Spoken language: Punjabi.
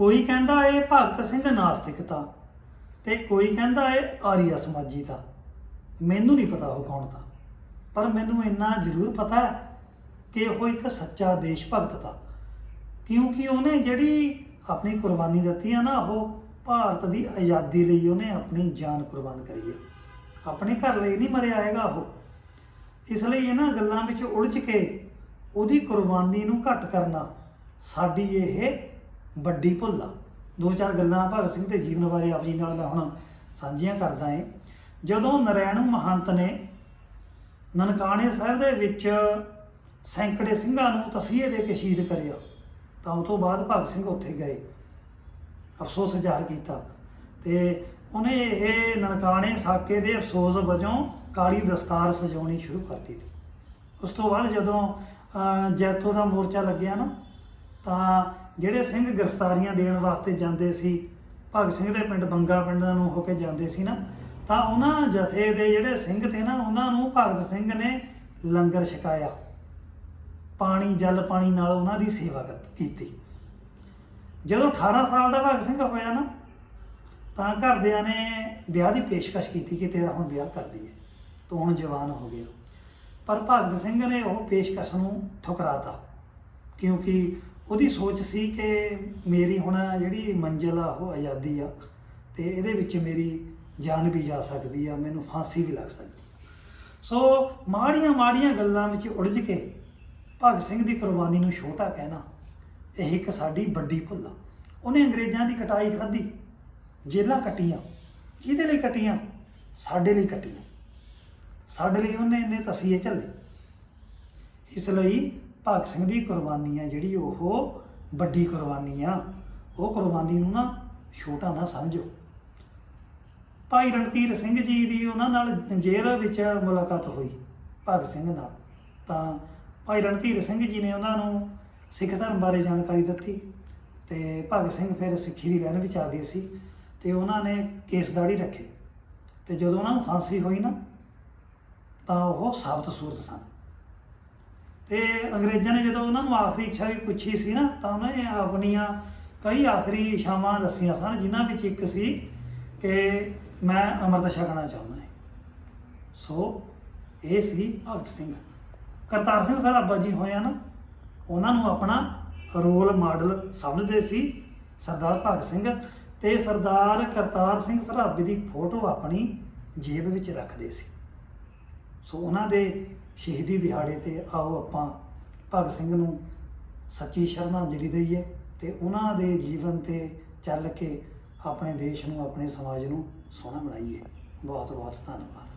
ਕੋਈ ਕਹਿੰਦਾ ਇਹ ਭਗਤ ਸਿੰਘ ਨਾਸਤਿਕਤਾ ਤੇ ਕੋਈ ਕਹਿੰਦਾ ਇਹ ਆਰੀਆ ਸਮਾਜੀ ਸਮਾਜੀਤਾ ਮੈਨੂੰ ਨਹੀਂ ਪਤਾ ਉਹ ਕੌਣ ਤਾਂ। ਪਰ ਮੈਨੂੰ ਇੰਨਾ ਜ਼ਰੂਰ ਪਤਾ ਹੈ ਕਿ ਉਹ ਇੱਕ ਸੱਚਾ ਦੇਸ਼ ਭਗਤ ਤਾ। ਕਿਉਂਕਿ ਉਹਨੇ ਜਿਹੜੀ ਆਪਣੀ ਕੁਰਬਾਨੀ ਦਿੱਤੀ ਆ ਨਾ, ਉਹ ਭਾਰਤ ਦੀ ਆਜ਼ਾਦੀ ਲਈ ਉਹਨੇ ਆਪਣੀ ਜਾਨ ਕੁਰਬਾਨ ਕਰੀ ਹੈ ਆਪਣੇ ਘਰ ਲਈ ਨਹੀਂ ਮਰਿਆ ਹੈਗਾ ਉਹ। ਇਸ ਲਈ ਇਹਨਾਂ ਗੱਲਾਂ ਵਿੱਚ ਉਲਝ ਕੇ ਉਹਦੀ ਕੁਰਬਾਨੀ ਨੂੰ ਘੱਟ ਕਰਨਾ ਸਾਡੀ ਇਹ ਵੱਡੀ ਭੁੱਲ ਆ। ਦੋ ਚਾਰ ਗੱਲਾਂ ਭਗਤ ਸਿੰਘ ਦੇ ਜੀਵਨ ਬਾਰੇ ਆਪ ਜੀ ਨਾਲ ਮੈਂ ਹੁਣ ਸਾਂਝੀਆਂ ਕਰਦਾ ਏ। ਜਦੋਂ ਨਰੈਣ ਮਹੰਤ ਨੇ ਨਨਕਾਣੇ ਸਾਹਿਬ ਦੇ ਵਿੱਚ ਸੈਂਕੜੇ ਸਿੰਘਾਂ ਨੂੰ ਤਸੀਹੇ ਦੇ ਕੇ ਸ਼ਹੀਦ ਕਰਿਆ ਤਾਂ ਉਸ ਤੋਂ ਬਾਅਦ ਭਗਤ ਸਿੰਘ ਉੱਥੇ ਗਏ। ਅਫਸੋਸ ਜ਼ਾਹਰ ਕੀਤਾ। ਤੇ ਉਹਨੇ ਇਹ ਨਨਕਾਣੇ ਸਾਕੇ ਦੇ ਅਫਸੋਸ ਵਜੋਂ ਕਾਲੀ ਦਸਤਾਰ ਸਜਾਉਣੀ ਸ਼ੁਰੂ ਕਰਤੀ ਸੀ ਉਸ ਤੋਂ ਬਾਅਦ ਜਦੋਂ ਅਹ, ਜੈਤੋ ਦਾ ਮੋਰਚਾ ਲੱਗਿਆ ਨਾ ਤਾਂ ਜਿਹੜੇ ਸਿੰਘ ਗ੍ਰਿਫਤਾਰੀਆਂ ਦੇਣ ਵਾਸਤੇ ਜਾਂਦੇ ਸੀ, ਭਗਤ ਸਿੰਘ ਦੇ ਪਿੰਡ ਬੰਗਾ ਪਿੰਡਾਂ ਨੂੰ ਹੋ ਕੇ ਜਾਂਦੇ ਸੀ ਨਾ, ਤਾਂ ਉਹਨਾਂ ਜਥੇ ਦੇ ਜਿਹੜੇ ਸਿੰਘ ਤੇ ਨਾ, ਉਹਨਾਂ ਨੂੰ ਭਗਤ ਸਿੰਘ ਨੇ ਲੰਗਰ ਛਕਾਇਆ। ਪਾਣੀ, ਜਲ ਪਾਣੀ ਨਾਲ ਉਹਨਾਂ ਦੀ ਸੇਵਾ ਕੀਤੀ। ਜਦੋਂ 18 ਸਾਲ ਦਾ ਭਗਤ ਸਿੰਘ ਹੋਇਆ ਨਾ, ਤਾਂ ਘਰਦਿਆਂ ਨੇ ਵਿਆਹ ਦੀ ਪੇਸ਼ਕਸ਼ ਕੀਤੀ ਕਿ ਤੇਰਾ ਹੁਣ ਵਿਆਹ ਕਰ ਦਈਏ, ਤੂੰ ਹੁਣ ਜਵਾਨ ਹੋ ਗਿਆ। ਪਰ ਭਗਤ ਸਿੰਘ ਨੇ ਉਹ ਪੇਸ਼ਕਸ਼ ਨੂੰ ਠੁਕਰਾਤਾ, ਕਿਉਂਕਿ ਉਹਦੀ ਸੋਚ ਸੀ ਕਿ ਮੇਰੀ ਹੁਣ ਜਿਹੜੀ ਮੰਜ਼ਿਲ ਆ, ਉਹ ਆਜ਼ਾਦੀ ਆ ਤੇ ਇਹਦੇ ਵਿੱਚ ਮੇਰੀ ਜਾਨ ਵੀ ਜਾ ਸਕਦੀ ਆ, ਮੈਨੂੰ ਫਾਂਸੀ ਵੀ ਲੱਗ ਸਕਦੀ ਸੋ ਮਾੜੀਆਂ ਮਾੜੀਆਂ ਗੱਲਾਂ ਵਿੱਚ ਉਲਝ ਕੇ ਭਗਤ ਸਿੰਘ ਦੀ ਕੁਰਬਾਨੀ ਨੂੰ ਛੋਟਾ ਕਹਿਣਾ, ਇਹ ਇੱਕ ਸਾਡੀ ਵੱਡੀ ਭੁੱਲ ਆ। ਉਹਨੇ ਅੰਗਰੇਜ਼ਾਂ ਦੀ ਕਟਾਈ ਖਾਧੀ, ਜੇਲਾਂ ਕੱਟੀਆਂ। ਕਿਹਦੇ ਲਈ ਕੱਟੀਆਂ? ਸਾਡੇ ਲਈ ਕੱਟੀਆਂ। ਸਾਡੇ ਲਈ ਉਹਨੇ ਇੰਨੇ ਤਸੀਹੇ ਝੱਲੇ। ਇਸ ਲਈ ਭਗਤ ਸਿੰਘ ਦੀ ਕੁਰਬਾਨੀ ਆ ਜਿਹੜੀ ਉਹ ਵੱਡੀ ਕੁਰਬਾਨੀ ਆ। ਉਹ ਕੁਰਬਾਨੀ ਨੂੰ ਨਾ ਛੋਟਾ ਨਾ ਸਮਝੋ। ਭਾਈ ਰਣਧੀਰ ਸਿੰਘ ਜੀ ਦੀ ਉਹਨਾਂ ਨਾਲ ਜੇਲ੍ਹ ਵਿੱਚ ਮੁਲਾਕਾਤ ਹੋਈ ਭਗਤ ਸਿੰਘ ਨਾਲ। ਤਾਂ ਭਾਈ ਰਣਧੀਰ ਸਿੰਘ ਜੀ ਨੇ ਉਹਨਾਂ ਨੂੰ ਸਿੱਖ ਧਰਮ ਬਾਰੇ ਜਾਣਕਾਰੀ ਦਿੱਤੀ ਤੇ ਭਗਤ ਸਿੰਘ ਫਿਰ ਸਿੱਖੀ ਦੀ ਲੈਣ ਵਿੱਚ ਆ ਗਏ ਸੀ ਤੇ ਉਹਨਾਂ ਨੇ ਕੇਸ ਦਾੜੀ ਰੱਖੇ। ਤੇ ਜਦੋਂ ਉਹਨਾਂ ਨੂੰ ਫਾਂਸੀ ਹੋਈ ਨਾ, ਤਾਂ ਉਹ ਸਾਬਤ ਸੂਰਤ ਸਨ। ਤੇ ਅੰਗਰੇਜ਼ਾਂ ਨੇ ਜਦੋਂ ਉਹਨਾਂ ਨੂੰ ਆਖਰੀ ਇੱਛਾ ਵੀ ਪੁੱਛੀ ਸੀ ਨਾ, ਤਾਂ ਉਹਨਾਂ ਨੇ ਆਪਣੀਆਂ ਕਈ ਆਖਰੀ ਇੱਛਾਵਾਂ ਦੱਸੀਆਂ ਸਨ, ਜਿਨ੍ਹਾਂ ਵਿੱਚ ਇੱਕ ਸੀ ਕਿ ਮੈਂ ਅੰਮ੍ਰਿਤ ਛਕਣਾ ਚਾਹੁੰਦਾ ਹਾਂ। ਸੋ ਇਹ ਸੀ ਭਗਤ ਸਿੰਘ। ਕਰਤਾਰ ਸਿੰਘ ਸਰਾਭਾ ਜੀ ਹੋਇਆ ਨਾ, ਉਹਨਾਂ ਨੂੰ ਆਪਣਾ ਰੋਲ ਮਾਡਲ ਸਮਝਦੇ ਸੀ ਸਰਦਾਰ ਭਗਤ ਸਿੰਘ ਤੇ ਸਰਦਾਰ ਕਰਤਾਰ ਸਿੰਘ ਸਰਾਭੇ ਦੀ ਫੋਟੋ ਆਪਣੀ ਜੇਬ ਵਿੱਚ ਰੱਖਦੇ ਸੀ। ਸੋ ਉਹਨਾਂ ਦੇ ਸ਼ਹੀਦੀ ਦਿਹਾੜੇ ਤੇ ਆਓ ਆਪਾਂ ਭਗਤ ਸਿੰਘ ਨੂੰ ਸੱਚੀ ਸ਼ਰਧਾਂਜਲੀ ਦਈਏ ਤੇ ਉਹਨਾਂ ਦੇ ਜੀਵਨ ਤੇ ਚੱਲ ਕੇ ਆਪਣੇ ਦੇਸ਼ ਨੂੰ, ਆਪਣੇ ਸਮਾਜ ਨੂੰ ਸੋਹਣਾ ਬਣਾਈਏ। ਬਹੁਤ ਬਹੁਤ ਧੰਨਵਾਦ।